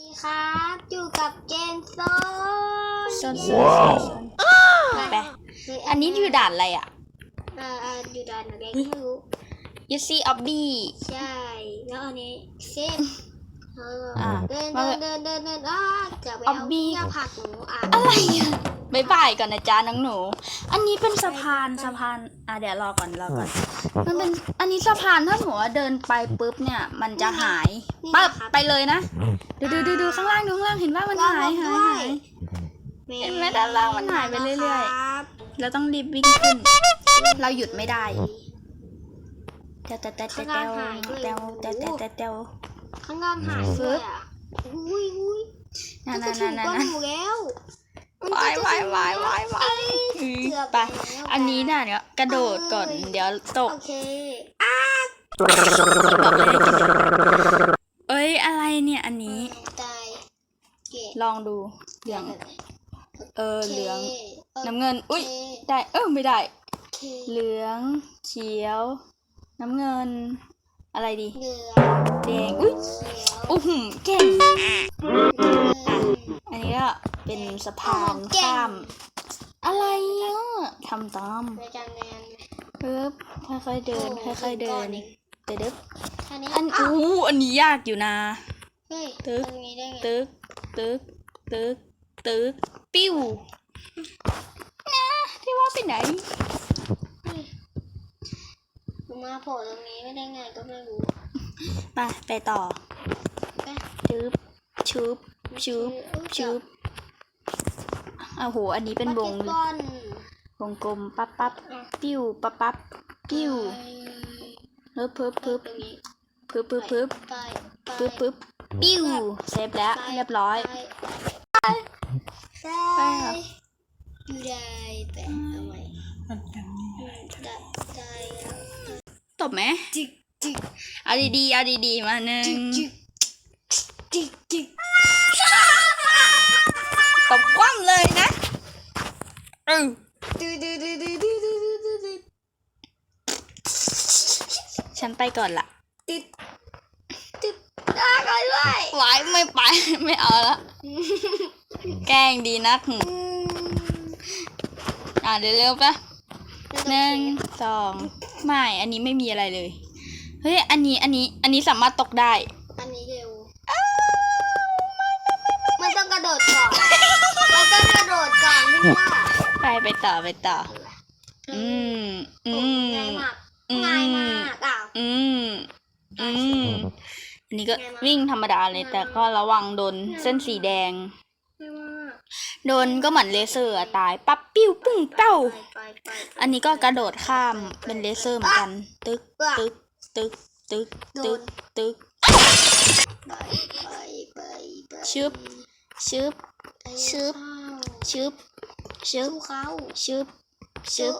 ดีครับอยู่กับเจนโซซนเย้ว้าวไปเฮ้ยอันนี้อยู่ด่านอะไรอะ เอ่อเอ่ออยู่ด่านอะไรไม่รู้ยูซีออบบี้ใช่ แล้วอันนี้เซฟเอออ่าเดินมาเดินเดินเดินเดินอ้าเกือบไปออบเอาบี้เงี้ยผักหนูอะอะไรอะ บายบายก่อนนะจ๊ะน้องหนู อันนี้เป็นสะพานสะพาน อะเดี๋ยวรอก่อนรอก่อน มันเป็น อันนี้สะพานถ้าสมมติว่าเดินไปปุ๊บเนี่ย มันจะหายปั๊บไปเลยนะ ดูดูดูดูข้างล่างดูข้างล่างเห็นว่ามันหายหายหายเห็นไหมด้านล่างมันหายไปเรื่อยๆครับเราต้องรีบวิ่งขึ้น เราหยุดไม่ได้เตวเตวเตวเตวเตวเตวเตวเตวเตวเตวข้างล่างหายด้วยอะอุ้ยอุ้ยนั่นจะนั่นถึนั่งนก้นนั่นหมูแล้ว วายวายวายวายวายเกือบไปแล้วอันนี้น่ะเนี่ยกระโดดก่อนเดี๋ยวตก โอเคเอ้ยอะไรเนี่ยอันนี้ ตายเก๋ลองดูเหลือง เออเหลืองโอเคน้ำเงิน อุ้ยได้ เออไม่ได้โอเคเหลือง เขียว น้ำเงิน อะไรดีเหลืองแดง อุ้ยเขียวอู้หูเก่งเงิ นอันนี้ก็เป็นสะพานข้าม อะไรอะทำตามรายการงานปึ๊บค่อยๆเดินค่อยๆเดินเดี๋ยวดึ๊บอันนี้อันอ้าวอู้อันนี้ยากอยู่นะเฮ้ยตึ๊กตรงนี้ได้ไงตึกตึกตึกตึกปิ้วนะที่ว่าไปไหนมาโผล่ตรงนี้ไม่ได้ไงก็ไม่รู้ ไป ไปต่อไปจึ๊บชุบ ชุบชุบอ้าวโห อันนี้เป็นวงบาสกตบอลวงกลมปั๊บปั๊บปิ้วปั๊บปั๊บปิ้วเพิ่บเพิ่บปึ๊เพิ่บบตรงนี้เพิ่บเพิ่บเพิ่บไปไปปึ๊บปึ๊บปิ้วเซฟแล้วเรียบร้อยไปไปไปค่ะอยู่ได้ไปเอาไว้ได้ได้แล้วตบไหมจิกจิกเอาดีๆเอาดีๆมาหนึ่งจิกจิกจิก ตบคว่ำเลยนะเออฉันไปก่อนละติดติดลาก่อนด้ไหวไม่ไปไม่เอาละแกล้งดีนักอ่าเดี๋ยวเร็วปะหนึ่งสองไม่ อันนี้ไม่มีอะไรเลย เฮ้ย อันนี้ อันนี้ อันนี้สามารถตกได้ ดดก่อน มันต้องกระโดดก่อนพี่ว่าไปไปต่อไปต่อ อืม อืม ง่ายมากอืมง่ายมากอ้าวอืม อืม อันนี้ก็วิ่งธรรมดาเลย แต่ก็ระวังโดนเส้นสีแดงง่ายมากโดนก็เหมือนเลเซอร์อะตาย ปั๊บปิ้วปุ้งเป้าไปไปไปอันนี้ก็กระโดดข้ามเป็นเลเซอร์เหมือนกัน ตึกตึกตึกตึกตึกตึกไปไปไปไปชึบ ชึบชึบชึบชึบเขาชึบชึบ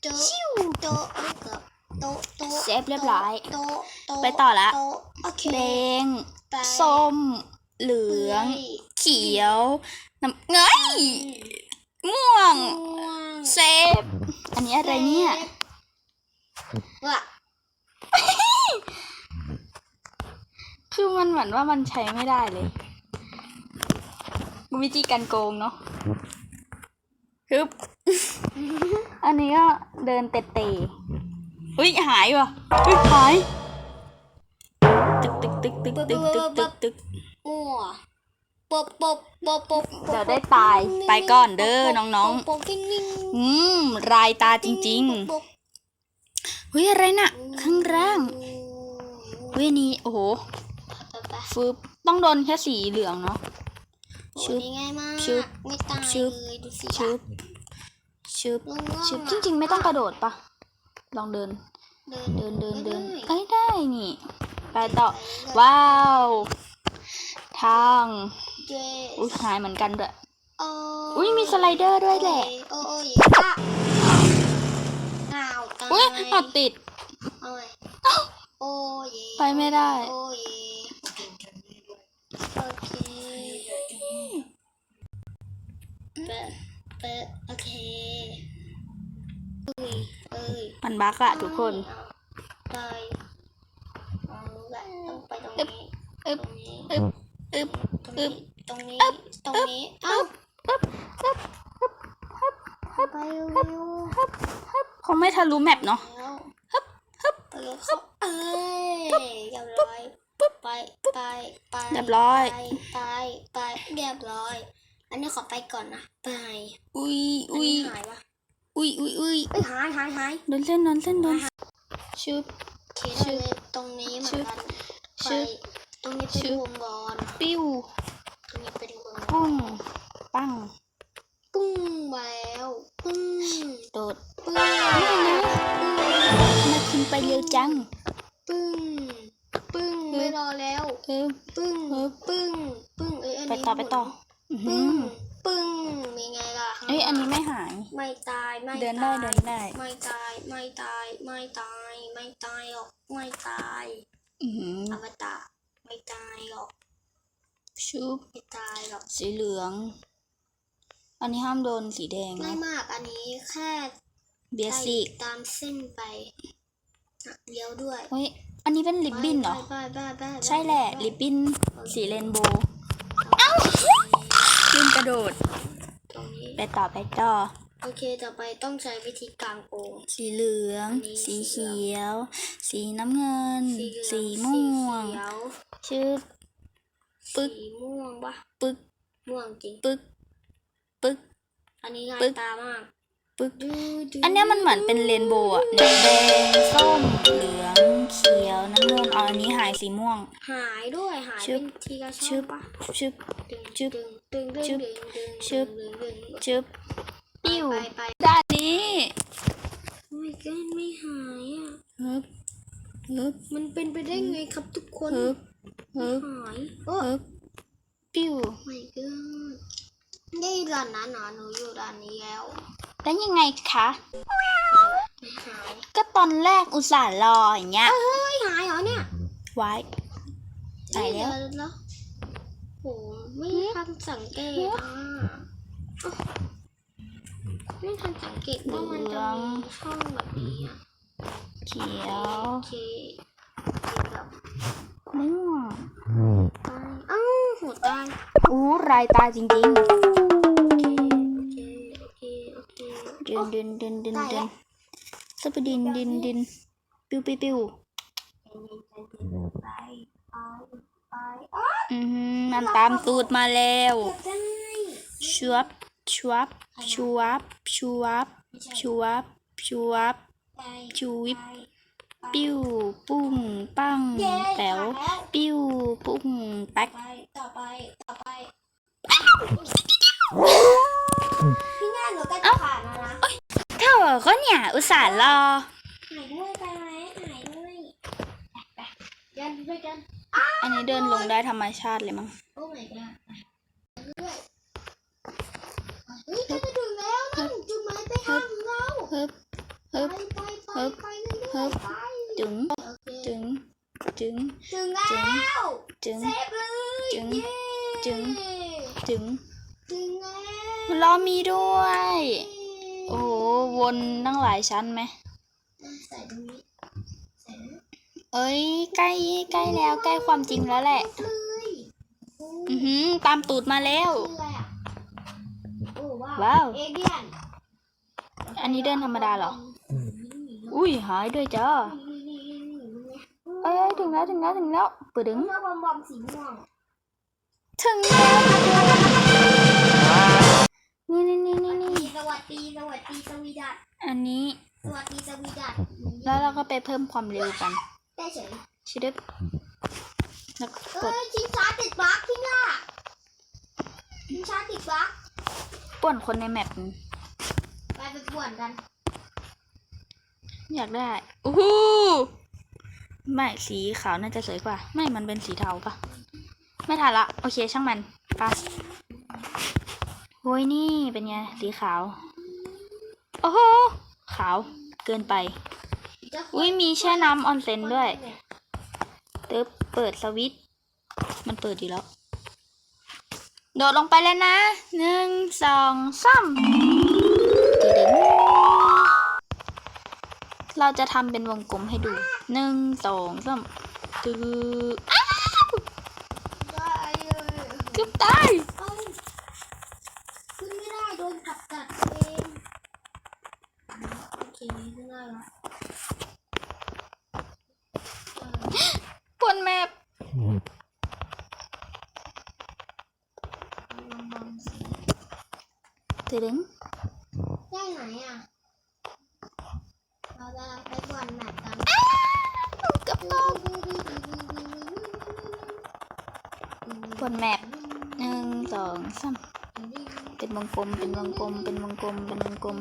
โต๊ะชิวโต๊ะเอ้ยเกือบโต๊ะโต๊ะเซฟเรียบร้อยโต๊ะไปต่อละโต๊ะแดงส้ม เหลือง เขียวน้ำเงยม่วง เซฟ อันนี้อะไรเนี่ยว่ะคือมันเหมือนว่ามันใช้ไม่ได้เลย วิธีการโกงเนาะฮึบ อันนี้ก็เดินเตะเตะอุ้ยหายว่ะอุ้ยหาย ตึกตึกตึกตึกตึกตึกตึกตึกมั่วปบปบปบปบเดี๋ยวได้ตาย ไปก่อนเด้อน้องปบกิ้งนิ่งๆอืม รายตาจริงๆเฮ้ยอะไรน่ะ ข้างล่างเฮ้ยนี่ โอ้โหฟึบต้องโดนแค่สีเหลืองเนาะ ชึชุบบง่ายมากชึบไม่ตายชึบเลยดูสิชึบชึบลงล่างชึบอะจริง ๆ ไม่ต้องกระโดดปะลองเดิน เดินเดินเดินเดินไม่ได้เอ้ยได้นี่ ไปต่อ ว้าว ทางเจอุ้ยหายเหมือนกันด้วยโอ้อุ๊ยมีสไลเดอร์ด้วยแหละโอ้ยอะอ้าวตายอุ้ยเอาติดเอาไว้โอ้ยไปไม่ได้ เปิดเปิดโอเคเอ้ยเอ้ยมันบักอะทุกคน ไปเอาละต้องไปตรงนี้อึ๊บตรงนี้อึ๊บอึ๊บตรงนี้ตรงนี้ตรงนี้เอ้าปึ๊บปึ๊บปึ๊บปึ๊บปึ๊บไปเร็วคงไม่ทะลุแมปเนาะแล้วฮึบฮึบไปเร็วเข้าเอ้ยเรียบร้อยไปไปไปเรียบร้อยไปไปไปเรียบร้อย อันนี้ขอไปก่อนนะไปอุ้ยอันอุ้ยนี้หายวะอุ้ยอุ้ยอุ้ยเอ้ยหายหายหายโดนเส้นโดนเส้นโดนชึบโอเคได้เลยตรงนี้เหมือนกันชึไปบตรงนี้ชึเป็นบวงบอลปิ้วตรงนี้เป็นวงบอลปุ้งปังปุ้งมาแล้วปุ้งโดดปึ้งทำไมคุณไปเร็วจังปึ้งปึ้งไม่รอแล้วเออปึ้งเออปึ้งปึ้งเอ้ยอันไปนี้ต่อไปต่ออื้อ ปึ้หืงอปึ้งมีไงล่ะเอ้ยอันนี้ไม่หาย ไม่ตาย ไม่เดินได้ตายเดินได้ ไม่ตาย ไม่ตาย ไม่ตาย ไม่ตายหรอก ไม่ตายอือหืออมตะไม่ตายหรอก ชุบไม่ตายหรอก สีเหลือง อันนี้ห้ามโดนสีแดงง่ายนะมาก อันนี้แค่เบียสิกตามเส้นไปหักเลี้ยวด้วยเฮ้ยอันนี้เป็นลิบบิ้นเหรอไปไปไปไปใช่แหละ ลิบบิ้นสีเรนโบว์เอ้าขึ้นกระ โดด ตรงนี้ ไปต่อไปต่อ โอเค ต่อไปต้องใช้วิธีกางโกงสีเหลือง อันนี้ สีเขียว สีน้ำเงิน สีเหลืองสีม่วง สีเขียวชื่อ ปึ๊ก สีม่วงปะปึ๊ก ม่วงจริง ปึ๊ก ปึ๊ก อันนี้ง่าปึ๊ยกตามาก ปึ๊กอันเนี้ยมันเหมือนเป็นเรนโบว์อะแดงส้มเหลืองเขียวน้ำเงินอาอันนี้หายสีม่วง หายด้วยหายชึเป็บ นทีละชึช่อบปะชึบดึงชึบดึงดึงดึงชึบดึงดึงชึบดึงดึงดึงชึบปิ้วไปไปด้านนี้โอ้ยแกนไม่หายอะฮึบฮึบมันเป็นไปได้ไงครับทุกคนฮึบฮึบหายโอ้ฮึบปิ้วไม่เกินนี่ด่านนั้นเหรอหนูอยู่ด่านนี้แล้ว แล้วยังไงคะไม่หายก็ตอนแรกอุตส่าห์รออย่างเงี้ย เฮ้ยหายเหรอเนี่ยไว้ตายแล้วเดี๋แล้วโหไม่ทันสังเกตอะอ๊ะไม่ทันสังเกตว่ามันจะมีช่องแบบนี้อะเขียวโอเคแบบม่วงตายอ้าวหัวตายอู้รายตาจริงโดินดินดินดินตายดิแล้นวสปดินดินดินปิ้วปิ้วปิ้วไปไปไปอ๋ออือหือมันตามตูดมาแล้วเกือบได้ชวบชวบชวบชวบไม่ใช่ชวบชวบไปชูวิบไปปิ้วปุ้งปังเย้แต๋วผ่านแล้วปิ้วปุ้งแป๊กไปต่อไปต่อไปพี่แม่หนู ก็จะผ่านแล้วนะเธอก็เนี่ย อุตส่าห์รอ หายด้วยไปไหมหายด้วยไปไปยันด้วยกันอันนี้เดินลงได้ธรรมชาติเลยมั้งโอ้ my god เรื่อยเฮ้ยใกล้จะถึงแล้วนั่นจุดหมายไปลายทางเราฮึบฮึบ ไปไปฮึบไปเรื่ฮึอยบๆไปจึง โอเค จึง จึง ถึงแล้ว จึง เซฟเลย จึง เย้ จึง จึง ถึงแล้ว รอมีด้วย โอ้โห ว นตั้งหลายชั้นไหมใส่ตรงนี้ใส่ตรงนี้เอ้ยใกล้ใกล้แล้วใกล้ความจริงแล้วแหละเลยโอ้อือหือตามตูดมาแล้วคืออะไรอะโอ้ว้าวว้าวเอเดียนอันนี้เดินธรรมดาเหรอ อุ้ยหายด้วยจ้านี่นี่นี่นี่นี่เอ้ยถึงแล้วถึงแล้วถึงแล้วปึดึงเมื่อบอมบอมสีม่วงถึงแล้ว วัสดีสวัสดีสวีดัตอันนี้ สวัสดีสวีดัตแล้วเราก็ไปเพิ่มความเร็วกันได้เฉยชิดึบแล้วก็กเอ้ดยชิงช้าติดบั๊กพี่ล่ะชิงช้าติดบั๊กป่วนคนในแมปไปไปป่วนกันอยากได้อู้หูไม่สีขาวน่าจะสวยกว่า ไม่มันเป็นสีเทาปะไม่ทันละ โอเคช่างมันไป โว้ยนี่เป็นไง สีขาว โอ้โห ขาวเกินไปจะอุ้ยมีแช่น้ำออนเซ็นด้วยตึ๊บเปิดสวิตช์มันเปิดอยู่แล้ว โดดลงไปแล้วนะหนึ่งสองสามตึดึงเราจะทำเป็นวงกลมให้ดูหนึ่งสองสามตึ๊บ สีที่น่ารักปนแมพลองมองสีตึงได้ไหนอะ เราจะไปบอลแมปกันกับต้องบนแมปหนึ่งสองสามเป็นวงกลมเป็นวงกลมเป็นวงกลมเป็นวงกลม